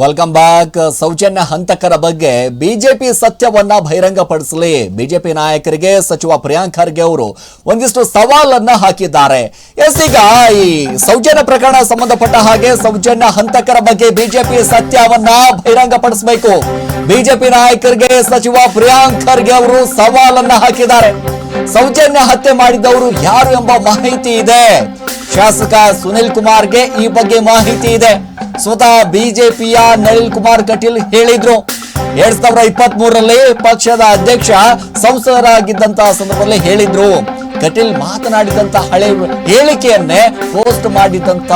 Welcome back Soujanya ಹಂತಕರ ಬಗ್ಗೆ BJP ಸತ್ಯವನ್ನ ಬಹಿರಂಗಪಡಿಸಲಿ. BJP ನಾಯಕರಿಗೆ ಸಚಿವ ಪ್ರಿಯಾಂಕ್ ಖರ್ಗೆ ಅವರು ಒಂದಿಷ್ಟು ಸವಾಲನ್ನ ಹಾಕಿದ್ದಾರೆ. ಎಸ್ ಈಗ ಈ ಸೌಜನ್ಯ ಪ್ರಕರಣ ಸಂಬಂಧಪಟ್ಟ ಹಾಗೆ ಸೌಜನ್ಯ ಹಂತಕರ ಬಗ್ಗೆ ಬಿಜೆಪಿ ಸತ್ಯವನ್ನ ಬಹಿರಂಗಪಡಿಸಬೇಕು. ಬಿಜೆಪಿ ನಾಯಕರಿಗೆ ಸಚಿವ ಪ್ರಿಯಾಂಕ್ ಖರ್ಗೆ ಅವರು ಸವಾಲನ್ನ ಹಾಕಿದ್ದಾರೆ. ಸೌಜನ್ಯ ಹತ್ಯೆ ಮಾಡಿದವರು ಯಾರು ಎಂಬ ಮಾಹಿತಿ ಇದೆ. ಶಾಸಕ ಸುನಿಲ್ ಕುಮಾರ್ಗೆ ಈ ಬಗ್ಗೆ ಮಾಹಿತಿ ಇದೆ. ಸ್ವತಃ ಬಿಜೆಪಿಯ ನಳಿನ್ ಕುಮಾರ್ ಕಟೀಲ್ ಹೇಳಿದ್ರು. ಎರಡ್ ಸಾವಿರದ ಇಪ್ಪತ್ತ್ ಮೂರರಲ್ಲಿ ಪಕ್ಷದ ಅಧ್ಯಕ್ಷ, ಸಂಸದರಾಗಿದ್ದಂತಹ ಸಂದರ್ಭದಲ್ಲಿ ಹೇಳಿದ್ರು. ಕಟೀಲ್ ಮಾತನಾಡಿದಂತ ಹಳೆ ಹೇಳಿಕೆಯನ್ನೇ ಪೋಸ್ಟ್ ಮಾಡಿದಂತ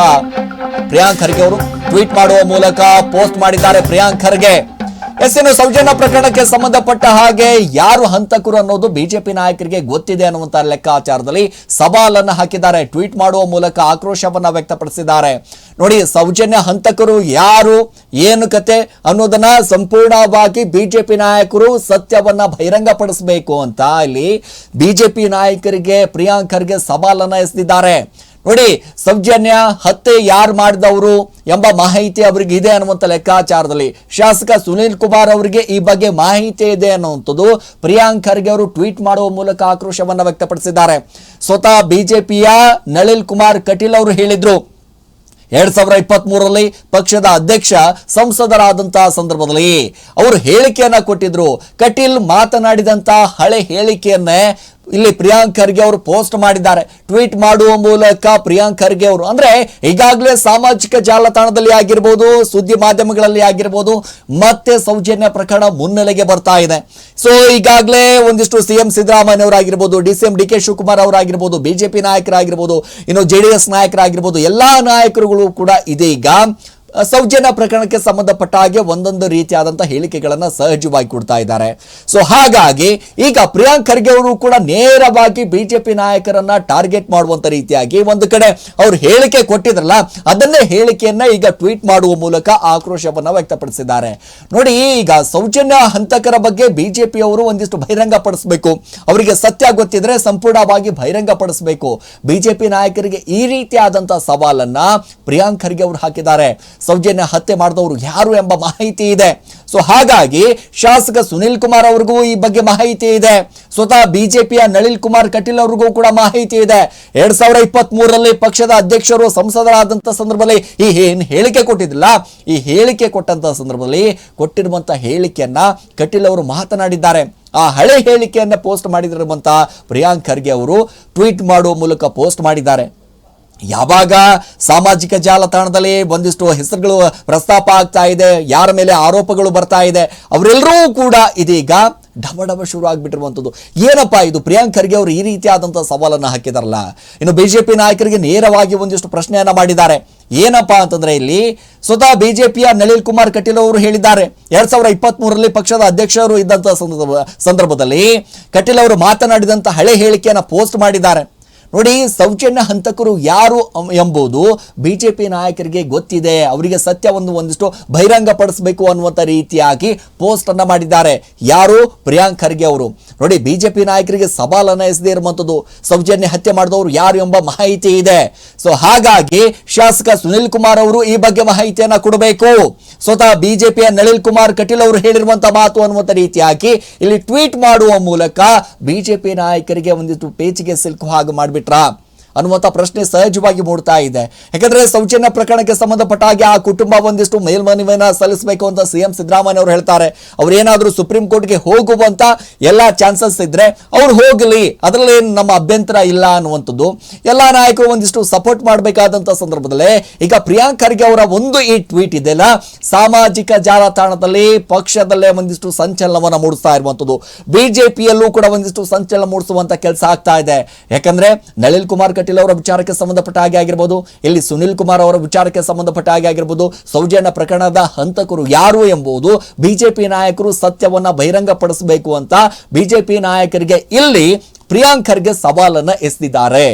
ಪ್ರಿಯಾಂಕ್ ಖರ್ಗೆ ಅವರು ಟ್ವೀಟ್ ಮಾಡುವ ಮೂಲಕ ಪೋಸ್ಟ್ ಮಾಡಿದ್ದಾರೆ ಪ್ರಿಯಾಂಕ್ ಖರ್ಗೆ. ಎಸ್ ಸೌಜನ್ಯ ಪ್ರಕರಣಕ್ಕೆ ಸಂಬಂಧಪಟ್ಟ ಹಾಗೆ ಯಾರು ಹಂತಕರು ಅನ್ನೋದು ಬಿಜೆಪಿ ನಾಯಕರಿಗೆ ಗೊತ್ತಿದೆ ಅನ್ನುವಂತ ಲೆಕ್ಕಾಚಾರದಲ್ಲಿ ಸವಾಲನ್ನು ಹಾಕಿದ್ದಾರೆ. ಟ್ವೀಟ್ ಮಾಡುವ ಮೂಲಕ ಆಕ್ರೋಶವನ್ನ ವ್ಯಕ್ತಪಡಿಸಿದ್ದಾರೆ. ನೋಡಿ, ಸೌಜನ್ಯ ಹಂತಕರು ಯಾರು, ಏನು ಕತೆ ಅನ್ನೋದನ್ನ ಸಂಪೂರ್ಣವಾಗಿ ಬಿಜೆಪಿ ನಾಯಕರು ಸತ್ಯವನ್ನ ಬಹಿರಂಗಪಡಿಸಬೇಕು ಅಂತ ಇಲ್ಲಿ ಬಿಜೆಪಿ ನಾಯಕರಿಗೆ, ಪ್ರಿಯಾಂಕರ್ಗೆ ಸವಾಲನ್ನ ಎಸೆದಿದ್ದಾರೆ. ನೋಡಿ ಸೌಜನ್ಯ ಹತ್ಯೆ ಯಾರು ಮಾಡಿದವರು ಎಂಬ ಮಾಹಿತಿ ಅವರಿಗೆ ಇದೆ ಅನ್ನುವಂಥ ಲೆಕ್ಕಾಚಾರದಲ್ಲಿ. ಶಾಸಕ ಸುನೀಲ್ ಕುಮಾರ್ ಅವರಿಗೆ ಈ ಬಗ್ಗೆ ಮಾಹಿತಿ ಇದೆ ಅನ್ನುವಂಥದ್ದು ಪ್ರಿಯಾಂಕ್ ಖರ್ಗೆ ಅವರು ಟ್ವೀಟ್ ಮಾಡುವ ಮೂಲಕ ಆಕ್ರೋಶವನ್ನು ವ್ಯಕ್ತಪಡಿಸಿದ್ದಾರೆ. ಸ್ವತಃ ಬಿಜೆಪಿಯ ನಳಿನ್ ಕುಮಾರ್ ಕಟೀಲ್ ಅವರು ಹೇಳಿದ್ರು. ಎರಡ್ ಸಾವಿರದ ಇಪ್ಪತ್ತ್ ಮೂರರಲ್ಲಿ ಪಕ್ಷದ ಅಧ್ಯಕ್ಷ, ಸಂಸದರಾದಂತಹ ಸಂದರ್ಭದಲ್ಲಿ ಅವರು ಹೇಳಿಕೆಯನ್ನ ಕೊಟ್ಟಿದ್ರು. ಕಟೀಲ್ ಮಾತನಾಡಿದಂತಹ ಹಳೆ ಹೇಳಿಕೆಯನ್ನೇ ಇಲ್ಲಿ ಪ್ರಿಯಾಂಕ್ ಖರ್ಗೆ ಅವರು ಪೋಸ್ಟ್ ಮಾಡಿದ್ದಾರೆ. ಟ್ವೀಟ್ ಮಾಡುವ ಮೂಲಕ ಪ್ರಿಯಾಂಕ್ ಖರ್ಗೆ ಅವರು. ಅಂದ್ರೆ ಈಗಾಗಲೇ ಸಾಮಾಜಿಕ ಜಾಲತಾಣದಲ್ಲಿ ಆಗಿರ್ಬೋದು, ಸುದ್ದಿ ಮಾಧ್ಯಮಗಳಲ್ಲಿ ಆಗಿರ್ಬೋದು, ಮತ್ತೆ ಸೌಜನ್ಯ ಪ್ರಕರಣ ಮುನ್ನೆಲೆಗೆ ಬರ್ತಾ ಇದೆ. ಸೊ ಈಗಾಗಲೇ ಒಂದಿಷ್ಟು CM Siddaramaiah ಅವರಾಗಿರ್ಬೋದು D C M D K Shivakumar ಅವರಾಗಿರ್ಬೋದು BJP ನಾಯಕರಾಗಿರ್ಬೋದು, ಇನ್ನು ಜೆ ಡಿ ಎಸ್ ನಾಯಕರಾಗಿರ್ಬೋದು, ಎಲ್ಲಾ ನಾಯಕರುಗಳು ಕೂಡ ಇದೀಗ ಸೌಜನ್ಯ ಪ್ರಕರಣಕ್ಕೆ ಸಂಬಂಧಪಟ್ಟ ಹಾಗೆ ಒಂದೊಂದು ರೀತಿಯಾದಂಥ ಹೇಳಿಕೆಗಳನ್ನ ಸಹಜವಾಗಿ ಕೊಡ್ತಾ ಇದ್ದಾರೆ. ಸೊ ಹಾಗಾಗಿ ಈಗ ಪ್ರಿಯಾಂಕ್ ಖರ್ಗೆ ಅವರು ಕೂಡ ನೇರವಾಗಿ ಬಿಜೆಪಿ ನಾಯಕರನ್ನ ಟಾರ್ಗೆಟ್ ಮಾಡುವಂತ ರೀತಿಯಾಗಿ ಒಂದು ಕಡೆ ಅವರು ಹೇಳಿಕೆ ಕೊಟ್ಟಿದ್ರಲ್ಲ, ಅದನ್ನೇ ಹೇಳಿಕೆಯನ್ನ ಈಗ ಟ್ವೀಟ್ ಮಾಡುವ ಮೂಲಕ ಆಕ್ರೋಶವನ್ನ ವ್ಯಕ್ತಪಡಿಸಿದ್ದಾರೆ. ನೋಡಿ, ಈಗ ಸೌಜನ್ಯ ಹಂತಕರ ಬಗ್ಗೆ ಬಿಜೆಪಿ ಅವರು ಒಂದಿಷ್ಟು ಬಹಿರಂಗ ಪಡಿಸಬೇಕು ಅವರಿಗೆ ಸತ್ಯ ಗೊತ್ತಿದ್ರೆ ಸಂಪೂರ್ಣವಾಗಿ ಬಹಿರಂಗ ಪಡಿಸಬೇಕು ಬಿಜೆಪಿ ನಾಯಕರಿಗೆ ಈ ರೀತಿಯಾದಂತಹ ಸವಾಲನ್ನ ಪ್ರಿಯಾಂಕ್ ಖರ್ಗೆ ಅವರು ಹಾಕಿದ್ದಾರೆ. ಸೌಜನ್ಯ ಹತ್ಯೆ ಮಾಡಿದವರು ಯಾರು ಎಂಬ ಮಾಹಿತಿ ಇದೆ. ಸೊ ಹಾಗಾಗಿ ಶಾಸಕ ಸುನಿಲ್ ಕುಮಾರ್ ಅವ್ರಿಗೂ ಈ ಬಗ್ಗೆ ಮಾಹಿತಿ ಇದೆ. ಸ್ವತಃ ಬಿಜೆಪಿಯ ನಳಿನ್ ಕುಮಾರ್ ಕಟೀಲ್ ಅವ್ರಿಗೂ ಕೂಡ ಮಾಹಿತಿ ಇದೆ. ಎರಡ್ ಸಾವಿರದ ಇಪ್ಪತ್ತ್ ಮೂರರಲ್ಲಿ ಪಕ್ಷದ ಅಧ್ಯಕ್ಷರು ಸಂಸದರಾದಂಥ ಸಂದರ್ಭದಲ್ಲಿ ಈ ಏನ್ ಹೇಳಿಕೆ ಕೊಟ್ಟಿದ್ದಿಲ್ಲ? ಈ ಹೇಳಿಕೆ ಕೊಟ್ಟಂತ ಸಂದರ್ಭದಲ್ಲಿ ಕೊಟ್ಟಿರುವಂತ ಹೇಳಿಕೆಯನ್ನ ಕಟೀಲ್ ಅವರು ಮಾತನಾಡಿದ್ದಾರೆ. ಆ ಹಳೆ ಹೇಳಿಕೆಯನ್ನ ಪೋಸ್ಟ್ ಮಾಡಿದಿರುವಂತಹ ಪ್ರಿಯಾಂಕ್ ಖರ್ಗೆ ಅವರು ಟ್ವೀಟ್ ಮಾಡುವ ಮೂಲಕ ಪೋಸ್ಟ್ ಮಾಡಿದ್ದಾರೆ. ಯಾವಾಗ ಸಾಮಾಜಿಕ ಜಾಲತಾಣದಲ್ಲಿ ಒಂದಿಷ್ಟು ಹೆಸರುಗಳು ಪ್ರಸ್ತಾಪ ಆಗ್ತಾ ಇದೆ, ಯಾರ ಮೇಲೆ ಆರೋಪಗಳು ಬರ್ತಾ ಇದೆ, ಅವರೆಲ್ಲರೂ ಕೂಡ ಇದೀಗ ಡಬ ಡಬ ಶುರು ಆಗಿಬಿಟ್ಟಿರುವಂಥದ್ದು. ಏನಪ್ಪಾ ಇದು? ಪ್ರಿಯಾಂಕ್ ಖರ್ಗೆ ಅವರು ಈ ರೀತಿಯಾದಂಥ ಸವಾಲನ್ನು ಹಾಕಿದಾರಲ್ಲ? ಇನ್ನು ಬಿ ಜೆ ಪಿ ನಾಯಕರಿಗೆ ನೇರವಾಗಿ ಒಂದಿಷ್ಟು ಪ್ರಶ್ನೆಯನ್ನು ಮಾಡಿದ್ದಾರೆ. ಏನಪ್ಪಾ ಅಂತಂದ್ರೆ ಇಲ್ಲಿ ಸ್ವತಃ ಬಿಜೆಪಿಯ ನಳಿನ್ ಕುಮಾರ್ ಕಟೀಲ್ ಅವರು ಹೇಳಿದ್ದಾರೆ. ಎರಡ್ ಸಾವಿರದ ಇಪ್ಪತ್ತ್ ಮೂರರಲ್ಲಿ ಪಕ್ಷದ ಅಧ್ಯಕ್ಷರು ಇದ್ದಂಥ ಸಂದರ್ಭ ಸಂದರ್ಭದಲ್ಲಿ ಕಟೀಲ್ ಅವರು ಮಾತನಾಡಿದಂಥ ಹಳೆ ಹೇಳಿಕೆಯನ್ನು ಪೋಸ್ಟ್ ಮಾಡಿದ್ದಾರೆ. ನೋಡಿ, ಸೌಜನ್ಯ ಹಂತಕರು ಯಾರು ಎಂಬುದು ಬಿಜೆಪಿ ನಾಯಕರಿಗೆ ಗೊತ್ತಿದೆ. ಅವರಿಗೆ ಸತ್ಯವನ್ನು ಒಂದಿಷ್ಟು ಬಹಿರಂಗ ಪಡಿಸಬೇಕು ಅನ್ನುವಂಥ ರೀತಿಯಾಗಿ ಪೋಸ್ಟ್ ಅನ್ನ ಮಾಡಿದ್ದಾರೆ. ಯಾರು? ಪ್ರಿಯಾಂಕ್ ಖರ್ಗೆ ಅವರು. ನೋಡಿ, ಬಿಜೆಪಿ ನಾಯಕರಿಗೆ ಸವಾಲನ್ನ ಅನ್ನಿಸದೇ ಇರುವಂಥದ್ದು, ಸೌಜನ್ಯ ಹತ್ಯೆ ಮಾಡಿದವರು ಯಾರು ಎಂಬ ಮಾಹಿತಿ ಇದೆ. ಸೊ ಹಾಗಾಗಿ ಶಾಸಕ ಸುನಿಲ್ ಕುಮಾರ್ ಅವರು ಈ ಬಗ್ಗೆ ಮಾಹಿತಿಯನ್ನ ಕೊಡಬೇಕು. ಸ್ವತಃ ಬಿಜೆಪಿಯ ನಳಿನ್ ಕುಮಾರ್ ಕಟೀಲ್ ಅವರು ಹೇಳಿರುವಂತಹ ಮಾತು ಅನ್ನುವಂಥ ರೀತಿಯಾಗಿ ಇಲ್ಲಿ ಟ್ವೀಟ್ ಮಾಡುವ ಮೂಲಕ ಬಿಜೆಪಿ ನಾಯಕರಿಗೆ ಒಂದಿಷ್ಟು ಪೇಚಿಗೆ ಸಿಲ್ಕು ಹಾಗೆ Trump. ಅನ್ನುವಂಥ ಪ್ರಶ್ನೆ ಸಹಜವಾಗಿ ಮೂಡ್ತಾ ಇದೆ. ಯಾಕಂದ್ರೆ ಸೌಜನ್ಯ ಪ್ರಕರಣಕ್ಕೆ ಸಂಬಂಧಪಟ್ಟ ಹಾಗೆ ಆ ಕುಟುಂಬ ಒಂದಿಷ್ಟು ಮೇಲ್ಮನವಿಯನ್ನ ಸಲ್ಲಿಸಬೇಕು ಅಂತ ಸಿಎಂ ಸಿದ್ದರಾಮಯ್ಯ ಅವರು ಹೇಳ್ತಾರೆ. ಅವ್ರು ಏನಾದರೂ ಸುಪ್ರೀಂ ಕೋರ್ಟ್ಗೆ ಹೋಗುವಂತ ಎಲ್ಲ ಚಾನ್ಸಸ್ ಇದ್ರೆ ಅವ್ರು ಹೋಗಲಿ, ಅದರಲ್ಲಿ ಏನು ನಮ್ಮ ಅಭ್ಯಂತರ ಇಲ್ಲ ಅನ್ನುವಂಥದ್ದು. ಎಲ್ಲ ನಾಯಕರು ಒಂದಿಷ್ಟು ಸಪೋರ್ಟ್ ಮಾಡಬೇಕಾದಂತ ಸಂದರ್ಭದಲ್ಲಿ ಈಗ ಪ್ರಿಯಾಂಕ್ ಖರ್ಗೆ ಅವರ ಒಂದು ಈ ಟ್ವೀಟ್ ಇದೆಲ್ಲ ಸಾಮಾಜಿಕ ಜಾಲತಾಣದಲ್ಲಿ ಪಕ್ಷದಲ್ಲೇ ಒಂದಿಷ್ಟು ಸಂಚಲನವನ್ನ ಮೂಡಿಸ್ತಾ ಇರುವಂಥದ್ದು. ಬಿಜೆಪಿಯಲ್ಲೂ ಕೂಡ ಒಂದಿಷ್ಟು ಸಂಚಲನ ಮೂಡಿಸುವಂತ ಕೆಲಸ ಆಗ್ತಾ ಇದೆ. ಯಾಕಂದ್ರೆ ನಳಿನ್ ಕುಮಾರ್ ಕಟೀಲ್ ಅವರ ವಿಚಾರಕ್ಕೆ ಸಂಬಂಧಪಟ್ಟ ಹಾಗೆ ಆಗಿರ್ಬೋದು, ಇಲ್ಲಿ ಸುನಿಲ್ ಕುಮಾರ್ ಅವರ ವಿಚಾರಕ್ಕೆ ಸಂಬಂಧಪಟ್ಟ ಹಾಗೆ ಆಗಿರ್ಬೋದು, ಸೌಜನ್ಯ ಪ್ರಕರಣದ ಹಂತಕರು ಯಾರು ಎಂಬುದು ಬಿಜೆಪಿ ನಾಯಕರು ಸತ್ಯವನ್ನ ಬಹಿರಂಗಪಡಿಸಬೇಕು ಅಂತ ಬಿಜೆಪಿ ನಾಯಕರಿಗೆ ಇಲ್ಲಿ ಪ್ರಿಯಾಂಕ್ ಖರ್ಗೆ ಸವಾಲನ್ನ ಎಸೆದಿದ್ದಾರೆ.